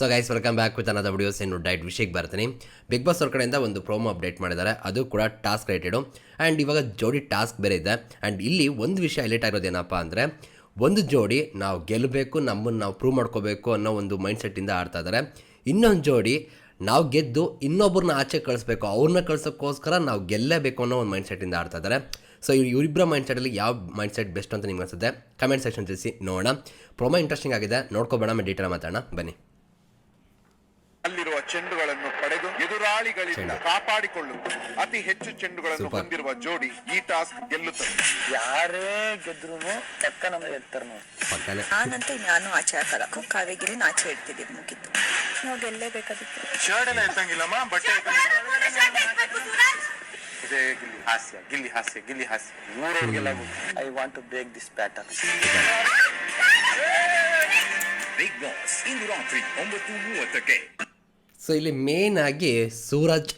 So guys welcome back with another videos ಏನು diet ವಿಷಯಕ್ಕೆ ಬರ್ತೀನಿ. ಬಿಗ್ ಬಾಸ್ ಅವ್ರ ಕಡೆಯಿಂದ ಒಂದು ಪ್ರೋಮೋ ಅಪ್ಡೇಟ್ ಮಾಡಿದ್ದಾರೆ. ಅದು ಕೂಡ ಟಾಸ್ಕ್ ರಿಲೇಟೆಡು ಆ್ಯಂಡ್ ಇವಾಗ ಜೋಡಿ ಟಾಸ್ಕ್ ಬೇರೆ ಇದೆ. ಆ್ಯಂಡ್ ಇಲ್ಲಿ ಒಂದು ವಿಷಯ ಹೈಲೈಟ್ ಆಗಿರೋದೇನಪ್ಪ ಅಂದರೆ, ಒಂದು ಜೋಡಿ ನಾವು ಗೆಲ್ಲಬೇಕು, ನಮ್ಮನ್ನು ನಾವು ಪ್ರೂವ್ ಮಾಡ್ಕೋಬೇಕು ಅನ್ನೋ ಒಂದು ಮೈಂಡ್ ಸೆಟ್ಟಿಂದ ಆಡ್ತಾ ಇದ್ದಾರೆ. ಇನ್ನೊಂದು ಜೋಡಿ ನಾವು ಗೆದ್ದು ಇನ್ನೊಬ್ಬರನ್ನ ಆಚೆ ಕಳಿಸ್ಬೇಕು, ಅವ್ರನ್ನ ಕಳ್ಸೋಕ್ಕೋಸ್ಕರ ನಾವು ಗೆಲ್ಲಲೇಬೇಕು ಅನ್ನೋ ಒಂದು ಮೈಂಡ್ ಸೆಟ್ಟಿಂದ ಆಡ್ತಾ ಇದ್ದಾರೆ. ಸೊ ಇವರಿಬ್ಬರ ಮೈಂಡ್ ಸೆಟ್ಟಲ್ಲಿ ಯಾವ ಮೈಂಡ್ ಸೆಟ್ ಬೆಸ್ಟ್ ಅಂತ ನಿಮ್ಗೆ ಅನಿಸುತ್ತೆ? ಕಮೆಂಟ್ ಸೆಕ್ಷನ್ ತಿಳಿಸಿ ನೋಡೋಣ. ಪ್ರೊಮೋ ಇಂಟ್ರೆಸ್ಟಿಂಗ್ ಆಗಿದೆ. ನೋಡ್ಕೊಬೇಡ ಡೀಟೇಲ್ ಮಾತಾಡೋಣ. ಬನ್ನಿ ಅಲ್ಲಿರುವ ಚೆಂಡುಗಳನ್ನು ಪಡೆದು ಎದುರಾಳಿಗಳಿಂದ ಕಾಪಾಡಿಕೊಳ್ಳುವುದು ಅತಿ ಹೆಚ್ಚು ಚೆಂಡುಗಳನ್ನು. ಹೊಂದಿರುವ ಜೋಡಿ ಈ ಟಾಸ್ಕ್ ಗೆಲ್ಲುತ್ತದೆ. ಯಾರೇ ಗೆದ್ರು ಚಕ್ಕ ನಮ್ಗೆ ಎತ್ತರ ನೋಡಿ. ನಾನಂತೂ ನಾನು ಆಚೆ ಹಾಕಲ್ಲ ಕಾವೇಗಿರಿ ಆಚೆ ಇಡ್ತಿದ್ದೀವಿ ಮುಗಿತು. ನಾವು ಗೆಲ್ಲೇಬೇಕಾದಿತ್ತು ಶರ್ಟ್ ಎಲ್ಲ ಎತ್ತಂಗಿಲ್ಲಮ್ಮ ಬಟ್ಟೆ ಇದೇ ಗಿಲ್ಲಿ ಹಾಸ್ಯ ಗಿಲ್ಲಿ ಹಾಸ್ಯ ಗಿಲ್ಲಿ ಹಾಸ್ಯ. ಊರವ್ರಿಗೆಲ್ಲ I want to break this pattern Bigg Boss ಇಂದು ರಾತ್ರಿ ಒಂಬತ್ತು ಮೂವತ್ತಕ್ಕೆ. ಸೊ ಇಲ್ಲಿ ಮೇನ್ ಆಗಿ ಸೂರಜ್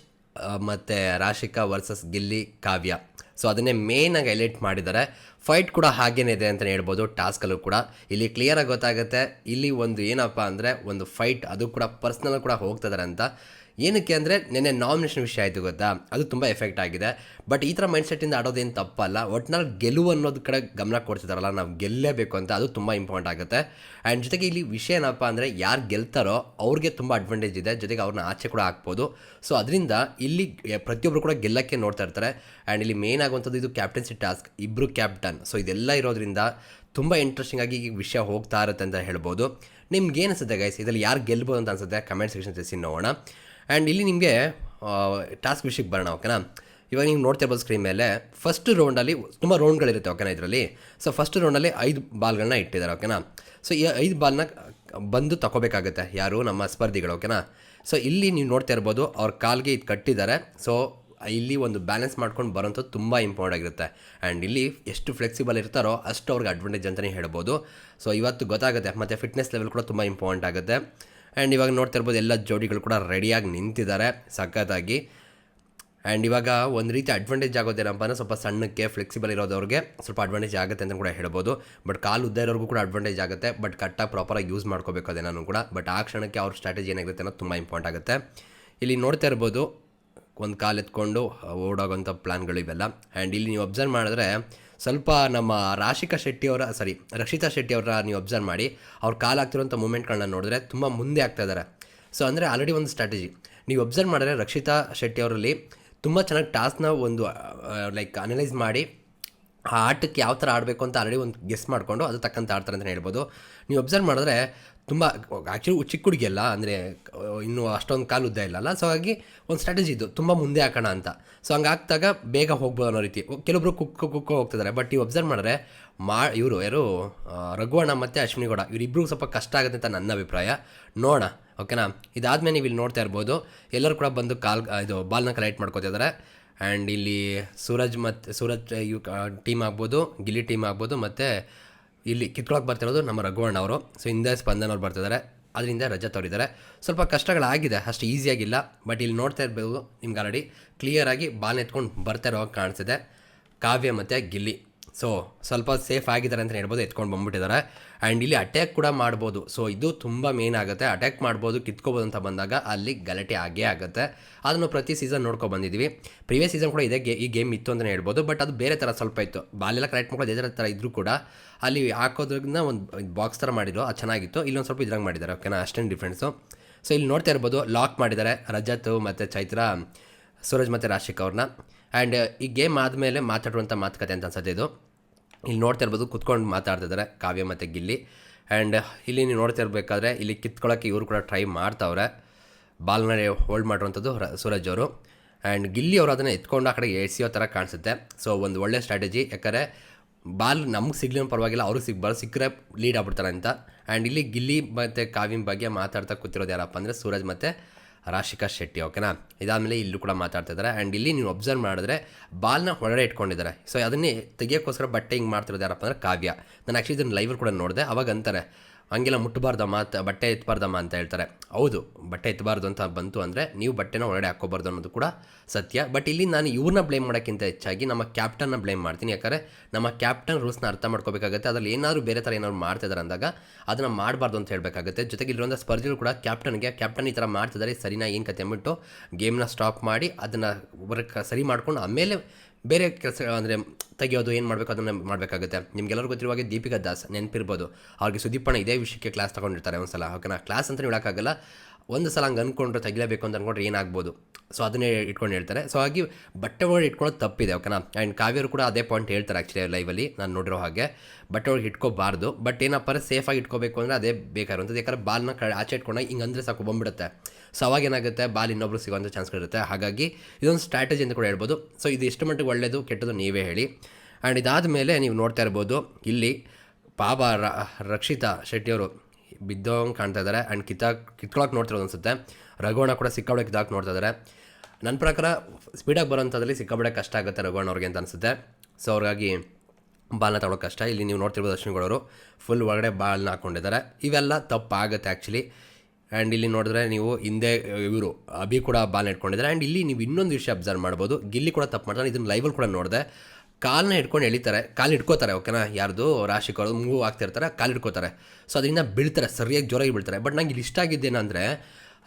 ಮತ್ತು ರಾಶಿಕಾ ವರ್ಸಸ್ ಗಿಲ್ಲಿ, ಕಾವ್ಯ. ಸೊ ಅದನ್ನೇ ಆಗಿ ಹೈಲೈಟ್ ಮಾಡಿದ್ದಾರೆ. ಫೈಟ್ ಕೂಡ ಹಾಗೇನೇ ಇದೆ ಅಂತಲೇ ಹೇಳ್ಬೋದು ಟಾಸ್ಕಲ್ಲೂ ಕೂಡ. ಇಲ್ಲಿ ಕ್ಲಿಯರಾಗಿ ಗೊತ್ತಾಗುತ್ತೆ, ಇಲ್ಲಿ ಒಂದು ಏನಪ್ಪ ಅಂದರೆ ಒಂದು ಫೈಟ್ ಅದು ಕೂಡ ಪರ್ಸ್ನಲ್ ಕೂಡ ಹೋಗ್ತಿದ್ದಾರೆ ಅಂತ. ಏನಕ್ಕೆ ಅಂದರೆ ನೆನ್ನೆ ನಾಮಿನೇಷನ್ ವಿಷಯ ಆಯಿತು ಗೊತ್ತಾ? ಅದು ತುಂಬ ಎಫೆಕ್ಟ್ ಆಗಿದೆ. ಬಟ್ ಈ ಥರ ಮೈಂಡ್ ಸೆಟ್ಟಿಂದ ಆಡೋದೇನು ತಪ್ಪಲ್ಲ. ಒಟ್ನಲ್ಲಿ ಗೆಲುವು ಅನ್ನೋದು ಕಡೆ ಗಮನ ಕೊಡ್ತಿದ್ದಾರಲ್ಲ ನಾವು ಗೆಲ್ಲೇಬೇಕು ಅಂತ ಅದು ತುಂಬ ಇಂಪಾರ್ಟೆಂಟ್ ಆಗುತ್ತೆ. ಆ್ಯಂಡ್ ಜೊತೆಗೆ ಇಲ್ಲಿ ವಿಷಯ ಏನಪ್ಪ ಅಂದರೆ ಯಾರು ಗೆಲ್ತಾರೋ ಅವ್ರಿಗೆ ತುಂಬ ಅಡ್ವಾಂಟೇಜ್ ಇದೆ. ಜೊತೆಗೆ ಅವ್ರನ್ನ ಆಚೆ ಕೂಡ ಹಾಕ್ಬೋದು. ಸೊ ಅದರಿಂದ ಇಲ್ಲಿ ಪ್ರತಿಯೊಬ್ಬರು ಕೂಡ ಗೆಲ್ಲಕ್ಕೆ ನೋಡ್ತಾ ಇರ್ತಾರೆ. ಆ್ಯಂಡ್ ಇಲ್ಲಿ ಮೇನ್ ಆಗುವಂಥದ್ದು ಇದು ಕ್ಯಾಪ್ಟನ್ಸಿ ಟಾಸ್ಕ್ ಇಬ್ಬರು ಕ್ಯಾಪ್ಟನ್ ಸೊ ಇದೆಲ್ಲ ಇರೋದ್ರಿಂದ ತುಂಬ ಇಂಟ್ರೆಸ್ಟಿಂಗ್ ಆಗಿ ಈ ವಿಷಯ ಹೋಗ್ತಾ ಇರುತ್ತೆ ಅಂತ ಹೇಳ್ಬೋದು. ನಿಮ್ಗೆ ಏನು ಅನಿಸುತ್ತೆ ಗೈಸ್ ಇದರಲ್ಲಿ ಯಾರು ಗೆಲ್ಬೋದು ಅಂತ ಅನ್ಸುತ್ತೆ? ಕಮೆಂಟ್ ಸೆಕ್ಷನ್ ತಿಳಿಸಿ ನೋಡೋಣ. ಆ್ಯಂಡ್ ಇಲ್ಲಿ ನಿಮಗೆ ಟಾಸ್ಕ್ ವಿಷಯಕ್ಕೆ ಬರೋಣ ಓಕೆನಾ ಇವಾಗ ನೀವು ನೋಡ್ತಿರ್ಬೋದು ಸ್ಕ್ರೀನ್ ಮೇಲೆ ಫಸ್ಟ್ ರೌಂಡಲ್ಲಿ ತುಂಬ ರೌಂಡ್ಗಳಿರುತ್ತೆ ಓಕೆನಾ ಇದರಲ್ಲಿ? ಸೊ ಫಸ್ಟ್ ರೌಂಡಲ್ಲಿ ಐದು ಬಾಲ್ಗಳನ್ನ ಇಟ್ಟಿದ್ದಾರೆ ಓಕೆನಾ ಸೊ ಈ ಐದು ಬಾಲ್ನ ಬಂದು ತಗೋಬೇಕಾಗುತ್ತೆ ಯಾರು? ನಮ್ಮ ಸ್ಪರ್ಧಿಗಳು ಓಕೆನಾ ಸೊ ಇಲ್ಲಿ ನೀವು ನೋಡ್ತಾ ಇರ್ಬೋದು, ಅವ್ರ ಕಾಲ್ಗೆ ಇದು ಕಟ್ಟಿದ್ದಾರೆ. ಸೊ ಇಲ್ಲಿ ಒಂದು ಬ್ಯಾಲೆನ್ಸ್ ಮಾಡ್ಕೊಂಡು ಬರೋಂಥದ್ದು ತುಂಬ ಇಂಪಾರ್ಟೆಂಟ್ ಆಗಿರುತ್ತೆ. ಆ್ಯಂಡ್ ಇಲ್ಲಿ ಎಷ್ಟು ಫ್ಲೆಕ್ಸಿಬಲ್ ಇರ್ತಾರೋ ಅಷ್ಟು ಅವ್ರಿಗೆ ಅಡ್ವಾಂಟೇಜ್ ಅಂತಲೇ ಹೇಳ್ಬೋದು. ಸೊ ಇವತ್ತು ಗೊತ್ತಾಗುತ್ತೆ, ಮತ್ತು ಫಿಟ್ನೆಸ್ ಲೆವೆಲ್ ಕೂಡ ತುಂಬ ಇಂಪಾರ್ಟೆಂಟ್ ಆಗುತ್ತೆ. ಆ್ಯಂಡ್ ಇವಾಗ ನೋಡ್ತಾ ಇರ್ಬೋದು ಎಲ್ಲ ಜೋಡಿಗಳು ಕೂಡ ರೆಡಿಯಾಗಿ ನಿಂತಿದ್ದಾರೆ. ಸಖತ್ತಾಗಿ. ಆ್ಯಂಡ್ ಇವಾಗ ಒಂದು ರೀತಿ ಅಡ್ವಾಂಟೇಜ್ ಆಗೋದೇನಪ್ಪ ಅಂದರೆ ಸ್ವಲ್ಪ ಸಣ್ಣಕ್ಕೆ ಫ್ಲೆಕ್ಸಿಬಲ್ ಇರೋದವ್ರಿಗೆ ಸ್ವಲ್ಪ ಅಡ್ವಾಂಟೇಜ್ ಆಗುತ್ತೆ ಅಂತ ಕೂಡ ಹೇಳ್ಬೋದು. ಬಟ್ ಕಾಲು ಉದ್ದ ಇರೋರಿಗೂ ಕೂಡ ಅಡ್ವಾಂಟೇಜ್ ಆಗುತ್ತೆ. ಬಟ್ ಕಟ್ಟಾಗಿ ಪ್ರಾಪರಾಗಿ ಯೂಸ್ ಮಾಡ್ಕೋಬೇಕು ಅದೇನೂ ಕೂಡ. ಬಟ್ ಆ ಕ್ಷಣಕ್ಕೆ ಅವ್ರ ಸ್ಟ್ರಾಟಜಿ ಏನಾಗುತ್ತೆ ಅನ್ನೋದು ತುಂಬ ಇಂಪಾರ್ಟೆಂಟ್ ಆಗುತ್ತೆ. ಇಲ್ಲಿ ನೋಡ್ತಾ ಇರ್ಬೋದು, ಒಂದು ಕಾಲು ಎತ್ಕೊಂಡು ಓಡೋಗೋಂಥ ಪ್ಲ್ಯಾನ್ಗಳು ಇವೆಲ್ಲ ಆ್ಯಂಡ್ ಇಲ್ಲಿ ನೀವು ಅಬ್ಸರ್ವ್ ಮಾಡಿದ್ರೆ ಸ್ವಲ್ಪ ನಮ್ಮ ರಾಶಿಕಾ ಶೆಟ್ಟಿಯವರ ಸಾರಿ ರಕ್ಷಿತಾ ಶೆಟ್ಟಿಯವರ ನೀವು ಅಬ್ಸರ್ವ್ ಮಾಡಿ, ಅವ್ರು ಕಾಲು ಆಗ್ತಿರೋಂಥ ಮೂಮೆಂಟ್ಗಳನ್ನ ನೋಡಿದ್ರೆ ತುಂಬ ಮುಂದೆ ಆಗ್ತಾ ಇದ್ದಾರೆ ಸೊ ಅಂದರೆ ಆಲ್ರೆಡಿ ಒಂದು ಸ್ಟ್ರಾಟಜಿ ನೀವು ಅಬ್ಸರ್ವ್ ಮಾಡಿದ್ರೆ ರಕ್ಷಿತಾ ಶೆಟ್ಟಿ ಅವರಲ್ಲಿ ತುಂಬ ಚೆನ್ನಾಗಿ ಟಾಸ್ಕ್ನ ಒಂದು ಲೈಕ್ ಅನಲೈಸ್ ಮಾಡಿ ಆ ಆಟಕ್ಕೆ ಯಾವ ಥರ ಆಡಬೇಕು ಅಂತ ಆಲ್ರೆಡಿ ಒಂದು ಗೆಸ್ ಮಾಡಿಕೊಂಡು ಅದು ತಕ್ಕಂತ ಆಡ್ತಾರೆ ಅಂತ ಹೇಳ್ಬೋದು. ನೀವು ಅಬ್ಸರ್ವ್ ಮಾಡಿದ್ರೆ ತುಂಬ ಆ್ಯಕ್ಚುಲಿ ಚಿಕ್ಕ ಹುಡುಗಿ ಅಲ್ಲ ಅಂದರೆ ಇನ್ನೂ ಅಷ್ಟೊಂದು ಕಾಲು ಉದ್ದ ಇಲ್ಲಲ್ಲ ಸೊ ಹಾಗಾಗಿ ಒಂದು ಸ್ಟ್ರಾಟಜಿ ಇದು, ತುಂಬ ಮುಂದೆ ಹಾಕೋಣ ಅಂತ. ಸೊ ಹಂಗೆ ಆಗ್ದಾಗ ಬೇಗ ಹೋಗ್ಬೋದು ಅನ್ನೋ ರೀತಿ. ಕೆಲವೊಬ್ರು ಕುಕ್ಕು ಕುಕ್ಕು ಹೋಗ್ತಿದ್ದಾರೆ ಬಟ್ ನೀವು ಅಬ್ಸರ್ವ್ ಮಾಡಿದ್ರೆ ಮಾ, ಇವರು, ಯಾರು ರಘುವಣ್ಣ ಮತ್ತು ಅಶ್ವಿನಿ ಗೌಡ ಇವರಿಬ್ಬರಿಗೂ ಸ್ವಲ್ಪ ಕಷ್ಟ ಆಗುತ್ತೆ ಅಂತ ನನ್ನ ಅಭಿಪ್ರಾಯ. ನೋಡೋಣ ಓಕೆನಾ ಇದಾದಮೇಲೆ ನೀವು ಇಲ್ಲಿ ನೋಡ್ತಾ ಇರ್ಬೋದು. ಎಲ್ಲರೂ ಕೂಡ ಬಂದು ಕಾಲ್, ಇದು ಬಾಲ್ನ ಕಲೆಕ್ಟ್ ಮಾಡ್ಕೋತಿದ್ದಾರೆ ಆ್ಯಂಡ್ ಇಲ್ಲಿ ಸೂರಜ್ ಮತ್ತು ಸೂರಜ್, ಇವ್ ಟೀಮ್ ಆಗ್ಬೋದು, ಗಿಲ್ಲಿ ಟೀಮ್ ಆಗ್ಬೋದು, ಮತ್ತು ಇಲ್ಲಿ ಕಿತ್ಕೊಳಕ್ಕೆ ಬರ್ತಿರೋದು ನಮ್ಮ ರಘುವಣ್ಣ ಅವರು. ಸೊ ಹಿಂದೆ ಸ್ಪಂದನ್ ಅವ್ರು ಬರ್ತಿದ್ದಾರೆ ಅದರಿಂದ ರಜೆ ತೋರಿದ್ದಾರೆ. ಸ್ವಲ್ಪ ಕಷ್ಟಗಳಾಗಿದೆ, ಅಷ್ಟು ಈಸಿಯಾಗಿಲ್ಲ ಬಟ್ ಇಲ್ಲಿ ನೋಡ್ತಾ ಇರ್ಬೋದು ನಿಮ್ಗೆ ಆಲ್ರೆಡಿ ಕ್ಲಿಯರಾಗಿ ಬಾಲ್ ಎತ್ಕೊಂಡು ಬರ್ತಾ ಇರೋ ಕಾಣಿಸಿದೆ ಕಾವ್ಯ ಮತ್ತು ಗಿಲ್ಲಿ. ಸೊ ಸ್ವಲ್ಪ ಸೇಫ್ ಆಗಿದ್ದಾರೆ ಅಂತ ಹೇಳ್ಬೋದು, ಎತ್ಕೊಂಡು ಬಂದ್ಬಿಟ್ಟಿದ್ದಾರೆ. ಆ್ಯಂಡ್ ಇಲ್ಲಿ ಅಟ್ಯಾಕ್ ಕೂಡ ಮಾಡ್ಬೋದು. ಸೊ ಇದು ತುಂಬ ಮೇನ್ ಆಗುತ್ತೆ. ಅಟ್ಯಾಕ್ ಮಾಡ್ಬೋದು, ಕಿತ್ಕೋಬೋದು ಅಂತ ಬಂದಾಗ ಅಲ್ಲಿ ಗಲಾಟೆ ಆಗೇ ಆಗುತ್ತೆ. ಅದನ್ನು ಪ್ರತಿ ಸೀಸನ್ ನೋಡ್ಕೊಂಡು ಬಂದಿದ್ದೀವಿ. ಪ್ರೀವಿಯಸ್ ಸೀಸನ್ ಕೂಡ ಇದೇ ಗೇ ಈ ಗೇಮ್ ಇತ್ತು ಅಂತಲೇ ಹೇಳ್ಬೋದು ಬಟ್ ಅದು ಬೇರೆ ಥರ ಸ್ವಲ್ಪ ಇತ್ತು. ಬಾಲೆಲ್ಲ ಕರೆಕ್ಟ್ ಮಾಡ್ಕೊಂಡು ಇದೇ ಥರ ಇದ್ದರೂ ಕೂಡ ಅಲ್ಲಿ ಹಾಕೋದ್ರಿಂದ ಒಂದು ಬಾಕ್ಸ್ ಥರ ಮಾಡಿದ್ರು. ಅದು ಚೆನ್ನಾಗಿತ್ತು. ಇಲ್ಲೊಂದು ಸ್ವಲ್ಪ ಇದ್ರಂಗೆ ಮಾಡಿದ್ದಾರೆ. ಓಕೆನಾ ಅಷ್ಟೇನು ಡಿಫ್ರೆನ್ಸು ಸೊ ಇಲ್ಲಿ ನೋಡ್ತಾ ಇರ್ಬೋದು ಲಾಕ್ ಮಾಡಿದ್ದಾರೆ. ರಜತ್ ಮತ್ತು ಚೈತ್ರ, ಸೂರಜ್ ಮತ್ತು ರಾಶಿಕ್ ಅವ್ರನ್ನ. ಆ್ಯಂಡ್ ಈ ಗೇಮ್ ಆದಮೇಲೆ ಮಾತಾಡುವಂಥ ಮಾತುಕತೆ ಅಂತ ಅನ್ಸುತ್ತೆ ಇದು. ಇಲ್ಲಿ ನೋಡ್ತಾ ಇರ್ಬೋದು, ಕುತ್ಕೊಂಡು ಮಾತಾಡ್ತಿದ್ದಾರೆ ಕಾವ್ಯ ಮತ್ತು ಗಿಲ್ಲಿ. ಆ್ಯಂಡ್ ಇಲ್ಲಿ ನೀವು ನೋಡ್ತಾ ಇರಬೇಕಾದ್ರೆ ಇಲ್ಲಿ ಕಿತ್ಕೊಳ್ಳೋಕ್ಕೆ ಇವರು ಕೂಡ ಟ್ರೈ ಮಾಡ್ತಾವ್ರೆ. ಬಾಲ್ನ ಹೋಲ್ಡ್ ಮಾಡಿರುವಂಥದ್ದು ಸೂರಜ್ ಅವರು. ಆ್ಯಂಡ್ ಗಿಲ್ಲಿ ಅವರು ಅದನ್ನು ಎತ್ಕೊಂಡು ಆ ಕಡೆ ಎಸಿಯೋ ಥರ ಕಾಣಿಸುತ್ತೆ. ಸೊ ಒಂದು ಒಳ್ಳೆ ಸ್ಟ್ರಾಟಜಿ ಯಾಕಂದರೆ ಬಾಲ್ ನಮ್ಗೆ ಸಿಗ್ಲಿ ಪರವಾಗಿಲ್ಲ, ಅವ್ರಿಗೆ ಸಿಗ್ಬಾರ್ದು ಸಿಕ್ಕರೆ ಲೀಡ್ ಆಗ್ಬಿಡ್ತಾರೆ ಅಂತ. ಆ್ಯಂಡ್ ಇಲ್ಲಿ ಗಿಲ್ಲಿ ಮತ್ತು ಕಾವ್ಯನ ಬಗ್ಗೆ ಮಾತಾಡ್ತಾ ಕೂತಿರೋದು ಯಾರಪ್ಪ ಅಂದರೆ ಸೂರಜ್ ಮತ್ತು ರಾಶಿಕಾ ಶೆಟ್ಟಿ ಓಕೆನಾ ಇದಾದಮೇಲೆ ಇಲ್ಲೂ ಕೂಡ ಮಾತಾಡ್ತಾ ಇದ್ದಾರೆ ಆ್ಯಂಡ್ ಇಲ್ಲಿ ನೀವು ಅಬ್ಸರ್ವ್ ಮಾಡಿದ್ರೆ ಬಾಲ್ನ ಹೊರಗಡೆ ಇಟ್ಕೊಂಡಿದ್ದಾರೆ. ಸೊ ಅದನ್ನೇ ತೆಗಿಯೋಕ್ಕೋಸ್ಕರ ಬಟ್ಟೆ ಹಿಂಗೆ ಮಾಡ್ತಿರೋದು ಯಾರಪ್ಪ ಅಂದರೆ ಕಾವ್ಯ. ನಾನು ಆ್ಯಕ್ಚುಲಿ ಇದನ್ನು ಲೈವ್ ಕೂಡ ನೋಡಿದೆ. ಅವಾಗ ಅಂತಾರೆ ಹಂಗೆಲ್ಲ ಮುಟ್ಟಬಾರ್ದಮ್ಮ ಬಟ್ಟೆ ಎತ್ತಬಾರ್ದಮ್ಮ ಅಂತ ಹೇಳ್ತಾರೆ. ಹೌದು, ಬಟ್ಟೆ ಎತ್ತಬಾರ್ದು ಅಂತ ಬಂತು ಅಂದರೆ ನೀವು ಬಟ್ಟೆನ ಒಳಗಡೆ ಹಾಕೋಬಾರ್ದು ಅನ್ನೋದು ಕೂಡ ಸತ್ಯ. ಬಟ್ ಇಲ್ಲಿ ನಾನು ಇವ್ರನ್ನ ಬ್ಲೇಮ್ ಮಾಡೋಕ್ಕಿಂತ ಹೆಚ್ಚಾಗಿ ನಮ್ಮ ಕ್ಯಾಪ್ಟನ್ನ ಬ್ಲೇಮ್ ಮಾಡ್ತೀನಿ. ಯಾಕಂದರೆ ನಮ್ಮ ಕ್ಯಾಪ್ಟನ್ ರೂಲ್ಸ್ನ ಅರ್ಥ ಮಾಡ್ಕೋಬೇಕಾಗುತ್ತೆ. ಅದರಲ್ಲಿ ಏನಾದರೂ ಬೇರೆ ಥರ ಏನಾದ್ರು ಮಾಡ್ತಿದ್ದಾರೆ ಅಂದಾಗ ಅದನ್ನು ಮಾಡಬಾರ್ದು ಅಂತ ಹೇಳಬೇಕಾಗುತ್ತೆ. ಜೊತೆಗೆ ಇಲ್ಲಿರುವಂಥ ಸ್ಪರ್ಧಿಗಳು ಕೂಡ ಕ್ಯಾಪ್ಟನ್ಗೆ ಕ್ಯಾಪ್ಟನ್ ಈ ಥರ ಮಾಡ್ತಿದ್ದಾರೆ ಸರಿನಾ ಏನು ಕತೆ ಅಂದ್ಬಿಟ್ಟು ಗೇಮ್ನ ಸ್ಟಾಪ್ ಮಾಡಿ ಅದನ್ನು ಸರಿ ಮಾಡ್ಕೊಂಡು ಆಮೇಲೆ ಬೇರೆ ಕೆಲಸ ಅಂದರೆ ತೆಗೆಯೋದು, ಏನು ಮಾಡಬೇಕು ಅದನ್ನು ಮಾಡಬೇಕಾಗುತ್ತೆ. ನಿಮ್ಗೆಲ್ಲರೂ ಗೊತ್ತಿರುವ ಹಾಗೆ ದೀಪಿಕಾ ದಾಸ್ ನೆನಪಿರ್ಬೋದು. ಅವ್ರಿಗೆ ಸುದೀಪಣ್ಣ ಇದೇ ವಿಷಯಕ್ಕೆ ಕ್ಲಾಸ್ ತೊಗೊಂಡಿರ್ತಾರೆ ಒಂದು ಸಲ ಓಕೆನಾ ಕ್ಲಾಸ್ ಅಂತ ಹೇಳೋಕ್ಕಾಗಲ್ಲ. ಒಂದು ಸಲ ಹಂಗೆ ಅಂದ್ಕೊಂಡ್ರೆ ತೆಗಿಲೇಬೇಕು ಅಂತ ಅಂದ್ಕೊಂಡ್ರೆ ಏನಾಗ್ಬೋದು? ಸೊ ಅದನ್ನೇ ಇಟ್ಕೊಂಡು ಹೇಳ್ತಾರೆ. ಸೊ ಹಾಗೆ ಬಟ್ಟೆ ಒಳಗೆ ಇಟ್ಕೊಳ್ಳೋದು ತಪ್ಪಿದೆ ಓಕೆನಾ ಆ್ಯಂಡ್ ಕಾವ್ಯರು ಕೂಡ ಅದೇ ಪಾಯಿಂಟ್ ಹೇಳ್ತಾರೆ ಆ್ಯಕ್ಚುಲಿ ಲೈವಲ್ಲಿ ನಾನು ನೋಡಿರೋ ಹಾಗೆ. ಬಟ್ಟೆ ಒಳಗೆ ಇಟ್ಕೋಬಾರ್ದು ಬಟ್ ಏನಪ್ಪ ಸೇಫಾಗಿ ಇಟ್ಕೋಬೇಕು ಅಂದರೆ ಅದೇ ಬೇಕಾಗಿರುವಂಥದ್ದು. ಯಾಕಂದರೆ ಬಾಲ್ನ ಕ, ಆಚೆ ಇಟ್ಕೊಂಡಾಗ ಹಿಂಗೆ ಅಂದರೆ ಸಾಕು, ಬಂದ್ಬಿಡುತ್ತೆ. ಸೊ ಅವಾಗ ಏನಾಗುತ್ತೆ? ಬಾಲ್ ಇನ್ನೊಬ್ರು ಸಿಗೋಂಥ ಚಾನ್ಸ್ಗಳಿರುತ್ತೆ ಹಾಗಾಗಿ ಇದೊಂದು ಸ್ಟ್ರಾಟಜಿ ಅಂತ ಕೂಡ ಹೇಳ್ಬೋದು. ಸೊ ಇದು ಎಷ್ಟು ಮಟ್ಟಿಗೆ ಒಳ್ಳೆಯದು ಕೆಟ್ಟದ್ದು ನೀವೇ ಹೇಳಿ. ಆ್ಯಂಡ್ ಇದಾದ ಮೇಲೆ ನೀವು ನೋಡ್ತಾ ಇರ್ಬೋದು, ಇಲ್ಲಿ ಪಾಪ ರಕ್ಷಿತಾ ಶೆಟ್ಟಿಯವರು ಬಿದ್ದೋಂಗೆ ಕಾಣ್ತಾ ಇದ್ದಾರೆ ಆ್ಯಂಡ್ ಕಿತ್ತಾಕ್ ಕಿತ್ಕೊಳಕ್ಕೆ ನೋಡ್ತಿರೋದು ಅನ್ಸುತ್ತೆ. ರಘುವಣ ಕೂಡ ಸಿಕ್ಕಾಬಡೆ ಕಿತ್ತಾಕ್ ನೋಡ್ತಾ ಇದ್ದಾರೆ ನನ್ನ ಪ್ರಕಾರ ಸ್ಪೀಡಾಗಿ ಬರೋಂಥದ್ರಲ್ಲಿ ಸಿಕ್ಕಾಬಡೆ ಕಷ್ಟ ಆಗುತ್ತೆ ರಘುವಣ ಅವ್ರಿಗೆ ಅಂತ ಅನಿಸುತ್ತೆ. ಸೊ ಅವ್ರಿಗಾಗಿ ಬಾಲ್ನ ತಗೊಳ್ಳೋ ಕಷ್ಟ. ಇಲ್ಲಿ ನೀವು ನೋಡ್ತಿರ್ಬೋದು ಅಶ್ವಿನಿಗೌಡರು ಫುಲ್ ಒಳಗಡೆ ಬಾಲ್ನ ಹಾಕ್ಕೊಂಡಿದ್ದಾರೆ ಇವೆಲ್ಲ ತಪ್ಪಾಗುತ್ತೆ ಆ್ಯಕ್ಚುಲಿ ಆ್ಯಂಡ್ ಇಲ್ಲಿ ನೋಡಿದ್ರೆ ನೀವು ಹಿಂದೆ, ಇವರು ಅಭಿ ಕೂಡ ಬಾಲ್ನ ಇಟ್ಕೊಂಡಿದ್ದಾರೆ. ಆ್ಯಂಡ್ ಇಲ್ಲಿ ನೀವು ಇನ್ನೊಂದು ವಿಷಯ ಅಬ್ಸರ್ವ್ ಮಾಡ್ಬೋದು. ಗಿಲ್ಲಿ ಕೂಡ ತಪ್ಪು ಮಾಡ್ತಾರೆ ಇದನ್ನು ಲೈವಲ್ಲಿ ಕೂಡ ನೋಡಿದೆ. ಕಾಲನ್ನ ಹಿಡ್ಕೊಂಡು ಎಳಿತಾರೆ. ಕಾಲು ಹಿಡ್ಕೋತಾರೆ, ಓಕೆನಾ? ಯಾರ್ದು? ರಾಶಿ ಕಳೆದು ಮೂವ್ ಆಗ್ತಿರ್ತಾರೆ ಕಾಲು ಹಿಡ್ಕೋತಾರೆ. ಸೊ ಅದರಿಂದ ಬೀಳ್ತಾರೆ, ಸರಿಯಾಗಿ ಜೋರಾಗಿ ಬೀಳ್ತಾರೆ. ಬಟ್ ನಂಗೆ ಇಲ್ಲಿ ಇಷ್ಟ ಆಗಿದ್ದೇನೆಂದರೆ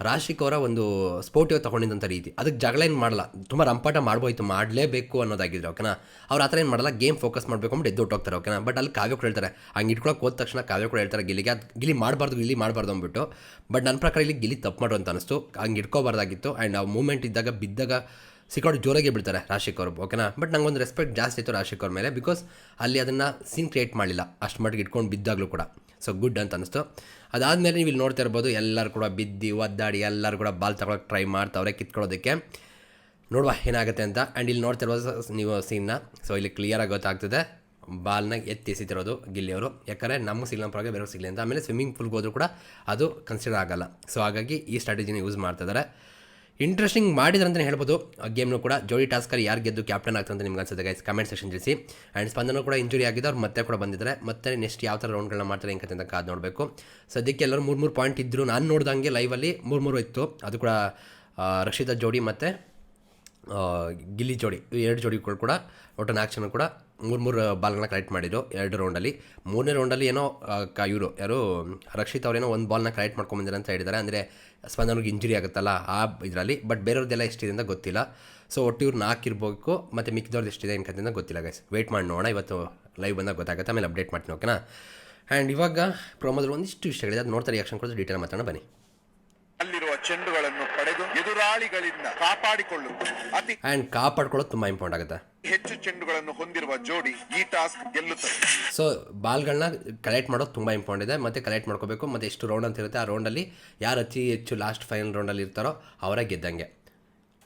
ರಾಶಿಕ್ ಅವರ ಒಂದು ಸ್ಪೋರ್ಟಿವ್ ತೊಗೊಂಡಿದ್ದಂಥ ರೀತಿ. ಅದಕ್ಕೆ ಜಗಳ ಏನು ಮಾಡಲ್ಲ. ತುಂಬ ರಂಪಾಟ ಮಾಡ್ಬೋಯ್ತು, ಮಾಡಲೇಬೇಕು ಅನ್ನೋದಾಗಿದ್ರೆ, ಓಕೆನಾ? ಅವ್ರು ಆ ಥರ ಏನು ಮಾಡಲ್ಲ. ಗೇಮ್ ಫೋಕಸ್ ಮಾಡಬೇಕು ಅಂದ್ಬಿಟ್ಟು ಎದ್ದು ಹೋಗ್ತಾರೆ, ಓಕೆನಾ? ಬಟ್ ಅಲ್ಲಿ ಕಾವ್ಯ ಕೂಡ ಹೇಳ್ತಾರೆ. ಹಂಗೆ ಇಟ್ಕೊಳಕ್ಕೆ ಹೋದ ತಕ್ಷಣ ಕಾವ್ಯ ಕೂಡ ಹೇಳ್ತಾರೆ, ಗಿಲಿಗೆ ಅದು ಗಿಲಿ ಮಾಡಬಾರ್ದು ಗಿಲಿ ಮಾಡಬಾರ್ದು ಅಂದ್ಬಿಟ್ಟು. ಬಟ್ ನನ್ನ ಪ್ರಕಾರ ಇಲ್ಲಿ ಗಿಲಿ ತಪ್ಪು ಮಾಡು ಅಂತ ಅನಿಸ್ತು ಹಂಗೆ ಇಟ್ಕೋಬಾರ್ದಾಗಿತ್ತು ಆ್ಯಂಡ್ ಆ ಮೂಮೆಂಟ್ ಇದ್ದಾಗ, ಬಿದ್ದಾಗ ಸಿಕ್ಕಾಡು ಜೋರಾಗಿ ಬಿಡ್ತಾರೆ ರಾಶಿಕ್ ಅವರು ಓಕೆನಾ ಬಟ್ ನಂಗೊಂದು ರೆಸ್ಪೆಕ್ಟ್ ಜಾಸ್ತಿ ಇತ್ತು ರಾಶಿಕ್ ಅವ್ರ ಮೇಲೆ ಬಿಕಾಸ್ ಅಲ್ಲಿ ಅದನ್ನು ಸೀನ್ ಕ್ರಿಯೇಟ್ ಮಾಡಲಿಲ್ಲ. ಅಷ್ಟು ಮಟ್ಟಿಗೆ ಇಟ್ಕೊಂಡು ಬಿದ್ದಾಗಲೂ ಕೂಡ. ಸೊ ಗುಡ್ ಅಂತ ಅನಿಸ್ತು. ಅದಾದಮೇಲೆ ನೀವು ಇಲ್ಲಿ ನೋಡ್ತಾ ಇರ್ಬೋದು, ಎಲ್ಲರೂ ಕೂಡ ಬಿದ್ದು, ಒದ್ದಾಡಿ, ಎಲ್ಲರೂ ಕೂಡ ಬಾಲ್ ತಗೊಳಕ್ಕೆ ಟ್ರೈ ಮಾಡ್ತಾವ್ರೆ ಕಿತ್ಕೊಳ್ಳೋದಕ್ಕೆ. ನೋಡುವ ಏನಾಗುತ್ತೆ ಅಂತ. ಆ್ಯಂಡ್ ಇಲ್ಲಿ ನೋಡ್ತಾ ಇರ್ಬೋದು ನೀವು ಸೀನ್ನ ಸೊ ಇಲ್ಲಿ ಕ್ಲಿಯರಾಗಿ ಗೊತ್ತಾಗ್ತದೆ. ಬಾಲ್ನ ಎತ್ತಿ ಎಸಿತಿರೋದು ಗಿಲ್ಲಿಯವರು ಯಾಕಂದರೆ ನಮ್ಮ ಸಿಗ್ಲ ಪರವಾಗಿ ಬೇರೆ ಸಿಗಲಿ ಅಂತ. ಆಮೇಲೆ ಸ್ವಿಮ್ಮಿಂಗ್ ಪೂಲ್ಗೆ ಹೋದರೂ ಕೂಡ ಅದು ಕನ್ಸಿಡರ್ ಆಗಲ್ಲ. ಸೊ ಹಾಗಾಗಿ ಈ ಸ್ಟ್ರಾಟಜಿನ ಯೂಸ್ ಮಾಡ್ತಿದ್ದಾರೆ ಇಂಟ್ರೆಸ್ಟಿಂಗ್ ಮಾಡಿದ್ರೆ ಅಂತಲೇ ಹೇಳ್ಬೋದು. ಆ ಗೇಮ್ನು ಕೂಡ ಜೋಡಿ ಟಾಸ್ಕರ್ ಯಾರು ಗೆದ್ದು ಕ್ಯಾಪ್ಟನ್ ಆಗ್ತಂತ ನಿಮ್ಗೆ ಅನ್ಸುತ್ತೆ ಗೈಸ್ ಕಮೆಂಟ್ ಸೆಕ್ಷನ್ ತಿಳಿಸಿ. ಆ್ಯಂಡ್ ಸ್ಪಂದನೂ ಕೂಡ ಇಂಜುರಿ ಆಗಿದೆ, ಅವ್ರು ಮತ್ತೆ ಕೂಡ ಬಂದಿದ್ದಾರೆ. ಮತ್ತೆ ನೆಕ್ಸ್ಟ್ ಯಾವ ಥರ ರೌಂಡ್ಗಳನ್ನ ಮಾಡ್ತಾರೆ ಹೆಂಗೆ ಅಂತ ಕಾದು ನೋಡಬೇಕು. ಸದ್ಯಕ್ಕೆ ಎಲ್ಲರೂ ಮೂರು ಮೂರು ಪಾಯಿಂಟ್ ಇದ್ದರು ನಾನು ನೋಡ್ದಂಗೆ ಲೈವಲ್ಲಿ ಮೂರು ಮೂರು ಇತ್ತು. ಅದು ಕೂಡ ರಕ್ಷಿತ, ಜೋಡಿ ಮತ್ತು ಗಿಲ್ಲಿ ಜೋಡಿ, ಎರಡು ಜೋಡಿಗಳು ಕೂಡ ಒಟ್ಟು ನಾಲ್ಕು ಕೂಡ ಮೂರು ಮೂರು ಬಾಲ್ಗಳನ್ನ ಕಲೆಕ್ಟ್ ಮಾಡಿದ್ರು ಎರಡು ರೌಂಡಲ್ಲಿ ಮೂರನೇ ರೌಂಡಲ್ಲಿ ಏನೋ ಕ, ಇವರು, ಯಾರು, ರಕ್ಷಿತ್ ಅವರೇನೋ ಒಂದು ಬಾಲ್ನ ಕಲೆಕ್ಟ್ ಮಾಡ್ಕೊಂಬಂದಿರ ಅಂತ ಹೇಳಿದ್ದಾರೆ. ಅಂದರೆ ಸ್ಪಂದನಿಗೆ ಇಂಜುರಿ ಆಗುತ್ತಲ್ಲ ಆ ಇದರಲ್ಲಿ ಬಟ್ ಬೇರೆಯವ್ರದ್ದೆಲ್ಲ ಎಷ್ಟಿದೆ ಅಂತ ಗೊತ್ತಿಲ್ಲ. ಸೊ ಒಟ್ಟು ಇವ್ರು ನಾಲ್ಕು ಇರಬೇಕು, ಮತ್ತು ಮಿಕ್ಕಿದವ್ರದ್ದು ಎಷ್ಟಿದೆ ಅಂತ ಗೊತ್ತಿಲ್ಲ ಗೈಸ್ ವೆಯ್ಟ್ ಮಾಡಿ ನೋಡೋಣ, ಇವತ್ತು ಲೈವ್ ಬಂದಾಗ ಗೊತ್ತಾಗುತ್ತೆ, ಆಮೇಲೆ ಅಪ್ಡೇಟ್ ಮಾಡ್ತೀನಿ ಓಕೆನಾ ಆ್ಯಂಡ್ ಇವಾಗ ಪ್ರೊಮೋದಲ್ಲಿ ಒಂದಿಷ್ಟು ವಿಷಯಗಳಿದೆ, ಅದು ನೋಡ್ತಾರೆ ರಿಯಾಕ್ಷನ್ ಕೊಡೋದು ಡೀಟೇಲ್ ಮಾತಾಡೋಣ, ಬನ್ನಿ. ಚೆಂಡುಗಳನ್ನು ಪಡೆದು ಎದುರಾಳಿಗಳಿಂದ ಕಾಪಾಡಿಕೊಳ್ಳುವುದು ಅತಿ ಆ್ಯಂಡ್ ಕಾಪಾಡ್ಕೊಳ್ಳೋದು ತುಂಬ ಇಂಪಾರ್ಟೆಂಟ್ ಆಗುತ್ತೆ. ಹೆಚ್ಚು ಚೆಂಡುಗಳನ್ನು ಹೊಂದಿರುವ ಜೋಡಿ ಈ ಟಾಸ್ಕ್ ಗೆಲ್ಲುತ್ತದೆ. ಸೊ ಬಾಲ್ಗಳನ್ನ ಕಲೆಕ್ಟ್ ಮಾಡೋದು ತುಂಬ ಇಂಪಾರ್ಟೆಂಟ್ ಇದೆ. ಮತ್ತು ಕಲೆಕ್ಟ್ ಮಾಡ್ಕೋಬೇಕು. ಮತ್ತು ಎಷ್ಟು ರೌಂಡ್ ಅಂತ ಇರುತ್ತೆ ಆ ರೌಂಡಲ್ಲಿ ಯಾರು ಅತಿ ಹೆಚ್ಚು ಲಾಸ್ಟ್ ಫೈನಲ್ ರೌಂಡಲ್ಲಿ ಇರ್ತಾರೋ ಅವರೇ ಗೆದ್ದಂಗೆ.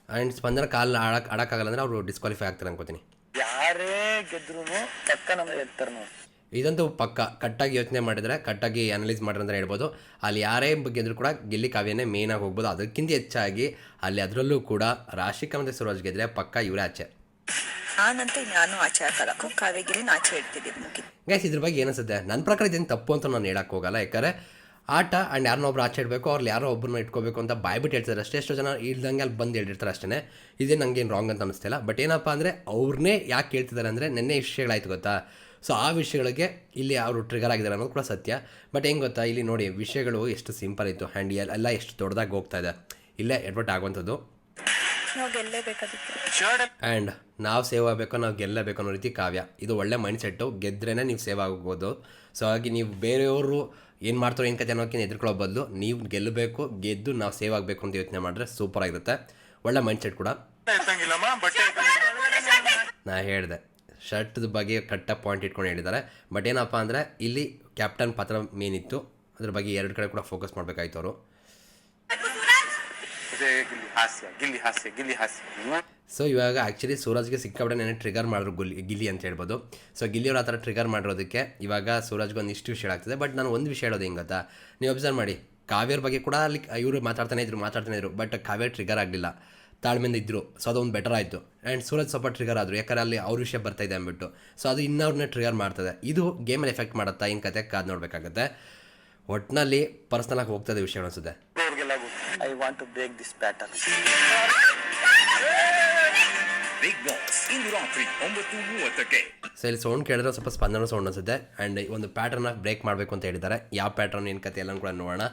ಆ್ಯಂಡ್ ಸ್ಪಂದನ ಕಾಲ್ ಆಡಕ್ಕೆ ಆಡಕ್ಕಾಗಲ್ಲ ಅಂದ್ರೆ ಅವರು ಡಿಸ್ಕ್ವಾಲಿಫೈ ಆಗ್ತಾರೆ ಅನ್ಕೋತೀನಿ. ಯಾರೇ ಗೆದ್ರು ಪಕ್ಕ ನಮ್ಗೆ ನೋಡಿ. ಇದಂತೂ ಪಕ್ಕ ಕಟ್ಟಾಗಿ ಯೋಚನೆ ಮಾಡಿದರೆ ಕಟ್ಟಾಗಿ ಅನಲೈಸ್ ಮಾಡ್ರೆ ಅಂತ ಹೇಳ್ಬೋದು. ಅಲ್ಲಿ ಯಾರೇ ಬಗ್ಗೆ ಇದ್ರೂ ಕೂಡ ಗೆಲ್ಲಿ ಕಾವ್ಯನೇ ಮೇಯ್ನಾಗಿ ಹೋಗ್ಬೋದು. ಅದಕ್ಕಿಂತ ಹೆಚ್ಚಾಗಿ ಅಲ್ಲಿ ಅದರಲ್ಲೂ ಕೂಡ ರಾಶಿಕಾ ಮತ್ತು ಸುರಾಜ್ ಗೆದ್ರೆ ಪಕ್ಕ ಇವರೇ ಆಚೆ. ನಾನಂತೂ ನಾನು ಆಚೆ ಹಾಕಲಕ್ಕೂ ಕಾವೇಗಿರಿ ಆಚೆ ಇಡ್ತಿದ್ದೀನಿ ಗೈಸ್ ಇದ್ರ ಬಗ್ಗೆ ಏನಿಸುತ್ತೆ ನನ್ನ ಪ್ರಕಾರ ಇದೇನು ತಪ್ಪು ಅಂತ ನಾನು ಹೇಳಕ್ಕೆ ಹೋಗಲ್ಲ. ಯಾಕಂದರೆ ಆಟ ಆ್ಯಂಡ್ ಯಾರನ್ನೊಬ್ರು ಆಚೆ ಇಡಬೇಕು ಅವ್ರಲ್ಲಿ ಯಾರೋ ಒಬ್ಬರನ್ನ ಇಟ್ಕೋಬೇಕು ಅಂತ ಬಾಯ್ಬಿಟ್ಟು ಹೇಳ್ತಾರೆ ಅಷ್ಟೇ ಎಷ್ಟೋ ಜನ ಇಲ್ದಂಗೆ ಅಲ್ಲಿ ಬಂದು ಹೇಳಿರ್ತಾರೆ ಅಷ್ಟೇ ಇದೇ ನನಗೇನು ರಾಂಗ್ ಅಂತ ಅನಿಸ್ತಿಲ್ಲ. ಬಟ್ ಏನಪ್ಪ ಅಂದರೆ ಅವ್ರನ್ನೇ ಯಾಕೆ ಕೇಳ್ತಿದ್ದಾರೆ ಅಂದರೆ ನೆನ್ನೆ ವಿಷಯಗಳಾಯ್ತು ಗೊತ್ತಾ? ಸೊ ಆ ವಿಷಯಗಳಿಗೆ ಇಲ್ಲಿ ಅವರು ಟ್ರಿಗರ್ ಆಗಿದ್ದಾರೆ ಅನ್ನೋದು ಕೂಡ ಸತ್ಯ. ಬಟ್ ಹೆಂಗೆ ಗೊತ್ತಾ? ಇಲ್ಲಿ ನೋಡಿ ವಿಷಯಗಳು ಎಷ್ಟು ಸಿಂಪಲ್ ಇತ್ತು ಹ್ಯಾಂಡಿ ಎಲ್ಲ ಎಷ್ಟು ದೊಡ್ಡದಾಗಿ ಹೋಗ್ತಾ ಇದೆ. ಇಲ್ಲೇ ಎಡ್ವರ್ಟ್ ಆಗುವಂಥದ್ದು. ಆ್ಯಂಡ್ ನಾವು ಸೇವ್ ಆಗಬೇಕು ನಾವು ಗೆಲ್ಲಬೇಕು ಅನ್ನೋ ರೀತಿ ಕಾವ್ಯ. ಇದು ಒಳ್ಳೆ ಮೈಂಡ್ ಸೆಟ್ಟು ಗೆದ್ರೇ ನೀವು ಸೇವ್ ಆಗ್ಬೋದು. ಸೊ ಹಾಗಾಗಿ ನೀವು ಬೇರೆಯವರು ಏನು ಮಾಡ್ತಾರೋ ಏನು ಕತೆ ಅನ್ನೋಕ್ಕಿಂತ ಎದುರ್ಕೊಳ್ಳೋ ಬದಲು ನೀವು ಗೆಲ್ಲಬೇಕು ಗೆದ್ದು ನಾವು ಸೇವ್ ಆಗಬೇಕು ಅಂತ ಯೋಚನೆ ಮಾಡಿದ್ರೆ ಸೂಪರ್ ಆಗಿರುತ್ತೆ. ಒಳ್ಳೆ ಮೈಂಡ್ ಸೆಟ್ ಕೂಡ. ನಾ ಹೇಳಿದೆ. ಶರ್ಟ್ದ ಬಗ್ಗೆ ಕಟ್ಟ ಪಾಯಿಂಟ್ ಇಟ್ಕೊಂಡು ಹೇಳಿದ್ದಾರೆ. ಬಟ್ ಏನಪ್ಪ ಅಂದರೆ ಇಲ್ಲಿ ಕ್ಯಾಪ್ಟನ್ ಪಾತ್ರ ಮೇನ್ ಇತ್ತು. ಅದ್ರ ಬಗ್ಗೆ ಎರಡು ಕಡೆ ಕೂಡ ಫೋಕಸ್ ಮಾಡಬೇಕಾಯ್ತು ಅವರು. ಸೊ ಇವಾಗ ಆ್ಯಕ್ಚುಲಿ ಸೂರಜ್ಗೆ ಸಿಕ್ಕಾಬಿಟ್ಟೆ ನೆನೆ ಟ್ರಿಗರ್ ಮಾಡಿದ್ರು ಗುಲ್ ಗಿಲ್ಲಿ ಅಂತ ಹೇಳ್ಬೋದು. ಸೊ ಗಿಲ್ಲಿಯವ್ರು ಆ ಥರ ಟ್ರಿಗರ್ ಮಾಡಿರೋದಕ್ಕೆ ಇವಾಗ ಸೂರಜ್ಗೆ ಒಂದು ಇಷ್ಟು ವಿಷಯ ಆಗ್ತದೆ. ಬಟ್ ನಾನು ಒಂದು ವಿಷಯ ಹೇಳೋದು ಹೆಂಗೆ ಗೊತ್ತಾ ನೀವು ಅಬ್ಸರ್ವ್ ಮಾಡಿ. ಕಾವ್ಯರ ಬಗ್ಗೆ ಕೂಡ ಅಲ್ಲಿ ಇವರು ಮಾತಾಡ್ತಾನೆ ಇದ್ರು ಮಾತಾಡ್ತಾನೆ ಇದ್ರು. ಬಟ್ ಕಾವ್ಯ ಟ್ರಿಗರ್ ಆಗಲಿಲ್ಲ. ತಾಳ್ಮೆಯಿಂದ ಇದ್ದರು ಸೊ ಅದೊಂದು ಬೆಟರ್ ಆಯಿತು. ಆ್ಯಂಡ್ ಸೂರಜ್ ಸ್ವಲ್ಪ ಟ್ರಿಗರ್ ಆದರು. ಯಾಕಂದರೆ ಅಲ್ಲಿ ಅವ್ರ ವಿಷಯ ಬರ್ತಾ ಇದೆ ಅಂದ್ಬಿಟ್ಟು. ಸೊ ಅದು ಇನ್ನವ್ರನ್ನೇ ಟ್ರಿಗರ್ ಮಾಡ್ತದೆ. ಇದು ಗೇಮಲ್ಲಿ ಎಫೆಕ್ಟ್ ಮಾಡುತ್ತಾ? ಏನು ಕತೆ? ಕಾದು ನೋಡಬೇಕಾಗತ್ತೆ. ಒಟ್ಟಿನಲ್ಲಿ ಪರ್ಸ್ನಲಾಗಿ ಹೋಗ್ತಾ ಹೋಗ್ತದೆ ವಿಷಯ ಅನಿಸುತ್ತೆ. ಅವ್ರಿಗೆಲ್ಲ I want to break this pattern Bigg Boss ಇಂದು ರಾತ್ರಿ ಒಂಬತ್ತು ಮೂವತ್ತಕ್ಕೆ. ಸೊ ಇಲ್ಲಿ ಸೌಂಡ್ ಕೇಳಿದ್ರೆ ಸ್ವಲ್ಪ ಸ್ಪಂದನ ಸೌಂಡ್ ಅನಿಸುತ್ತೆ. ಆ್ಯಂಡ್ ಒಂದು ಪ್ಯಾಟರ್ನ ಬ್ರೇಕ್ ಮಾಡಬೇಕು ಅಂತ ಹೇಳಿದ್ದಾರೆ. ಯಾವ ಪ್ಯಾಟರ್ನ್ ಏನು ಕತೆ ಎಲ್ಲ ಕೂಡ ನೋಡೋಣ.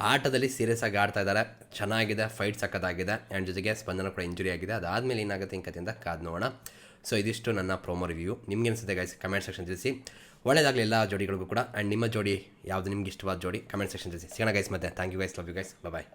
ಆಟದಲ್ಲಿ ಸೀರಿಯಸ್ ಆಗಿ ಆಡ್ತಾ ಇದ್ದಾರೆ. ಚೆನ್ನಾಗಿದೆ ಫೈಟ್ ಸಕ್ಕತ್ತಾಗಿದೆ ಆ್ಯಂಡ್ ಜೊತೆಗೆ ಸ್ಪಂದನ ಕೂಡ ಇಂಜುರಿ ಆಗಿದೆ. ಅದಾದಮೇಲೆ ಏನಾಗುತ್ತೆ ಈ ಕಥೆಯಿಂದ ಕಾದು ನೋಡೋಣ. ಸೊ ಇದಿಷ್ಟು ನನ್ನ ಪ್ರೋಮೋ ರಿವ್ಯೂ ನಿಮ್ಗೆ ಅನಿಸುತ್ತೆ ಗೈಸ್ ಕಮೆಂಟ್ ಸೆಕ್ಷನ್ ತಿಳಿಸಿ. ಒಳ್ಳೆಯದಾಗಲಿ ಎಲ್ಲ ಜೋಡಿಗಳಿಗೂ ಕೂಡ. ಆ್ಯಂಡ್ ನಿಮ್ಮ ಜೋಡಿ ಯಾವುದು ನಿಮ್ಗೆ ಇಷ್ಟವಾದ ಜೋಡಿ ಕಮೆಂಟ್ ಸೆಕ್ಷನ್ ತಿಳಿಸಿ. ಸಿಗೋಣ ಗೈಸ್ ಮತ್ತೆ. Thank you guys love you guys bye